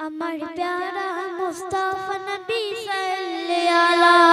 আমার প্যারা মুস্তাফা নবী সাল্লাল্লাহু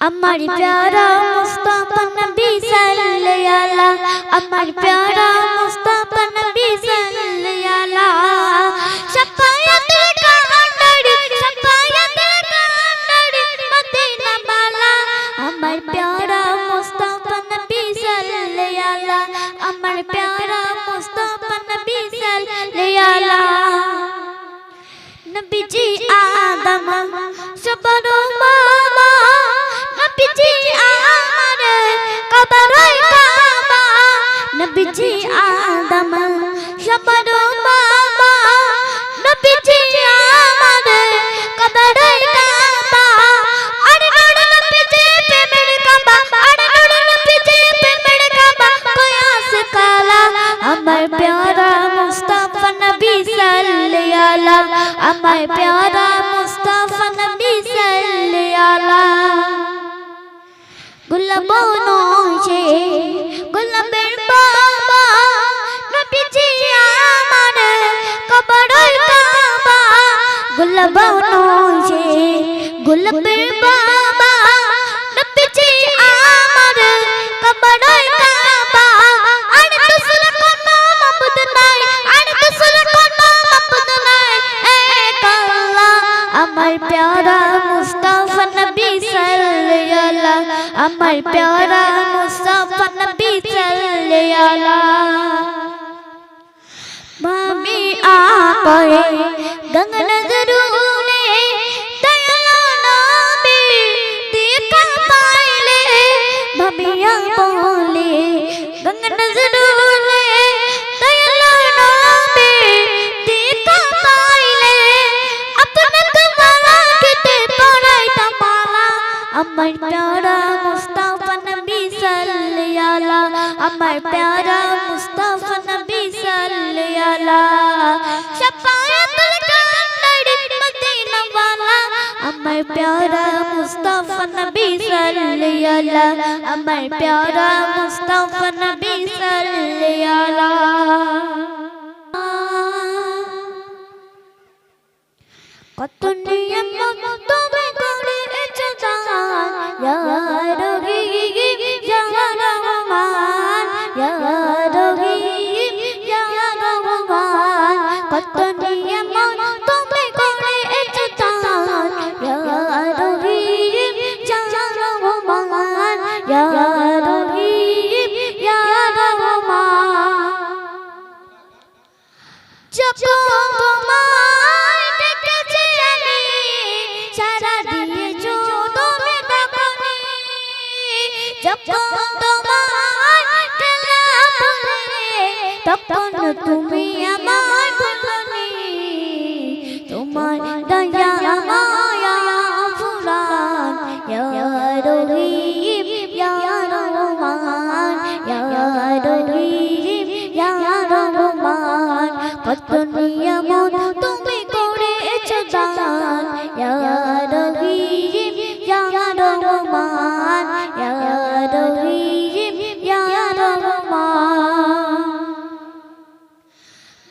আমার প্যারা মুস্তাফা নবী সাল্লাল্লাহু আমার প্যারা সাল্লাল্লাহু নবীজি আদম সবর আমার প্যারা মুস্তাফা নবী সাল্লাল্লাহু। গোলাপ নছে গোলাপের বাবা, নবীজি আমার কবরের কাবা। গোলাপ নছে গোলাপের বাবা আমার প্যারা মুস্তাফা নবী সাল্লাল্লাহু আমার প্যারা মুস্তাফা নবী সাল্লাল্লাহু ভাবি আপে গঙ্গন জরুরে দয়ালা নবী দেখা পাইলে ভাবিয়া বলে আমার প্যারা মুস্তাফা নবী সাল্লাল্লাহু। শাফায়াতুল কান্দারি মদিনা ওয়ালা। আমার প্যারা মুস্তাফা নবী সাল্লাল্লাহু। আমার প্যারা মুস্তাফা নবী সাল্লাল্লাহু। কত নিয়ম তুমি তুমি আমার ভুলনি তোমার দয়া মায়া ফুরান ইয়া রহিম ইয়া রহমান ইয়া রহিম ইয়া রহমান। কত নিয়ামত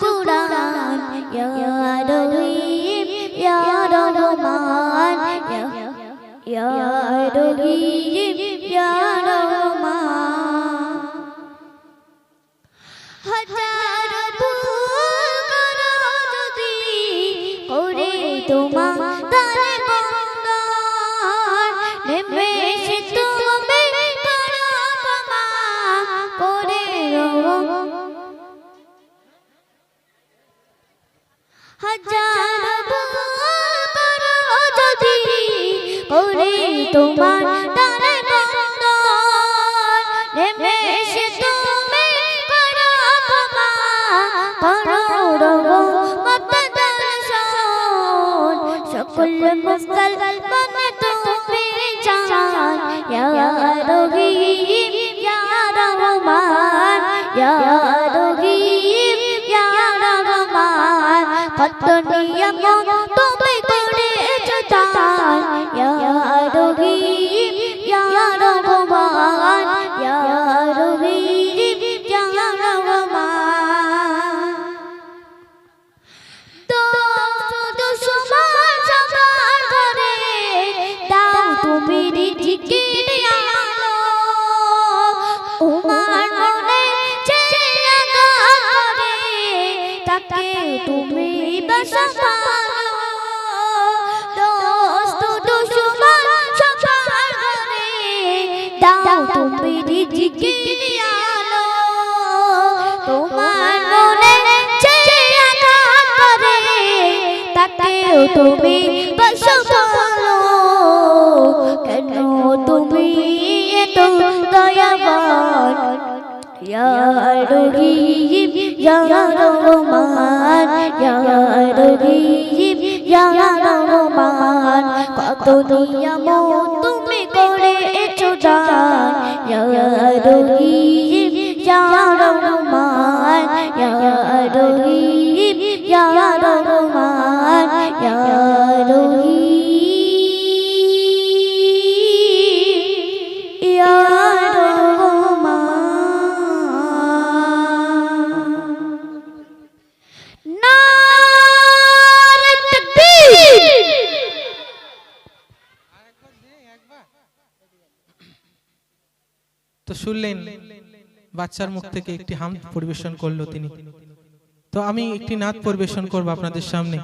শুকুরান ইয়া রহিম ইয়া রহমান ইয়া মুসলমান তুমি জান ইয়া রহিম ইয়া রহমান ইয়া রহিম ইয়া রহমান। কত তুমি করেছ আলো তোমার মনে করে তাকেও তুমি বসো কেন তুমি এত দয়াবান? রহিম ইয়া রহমান ইয়া রহিম ইয়া রহমান। কত নিয়ামত তো শুনলেন, বাচ্চার মুখ থেকে একটি হাম পরিবেশন করল তিনি। তো আমি একটি নাচ পরিবেশন করব আপনাদের সামনে।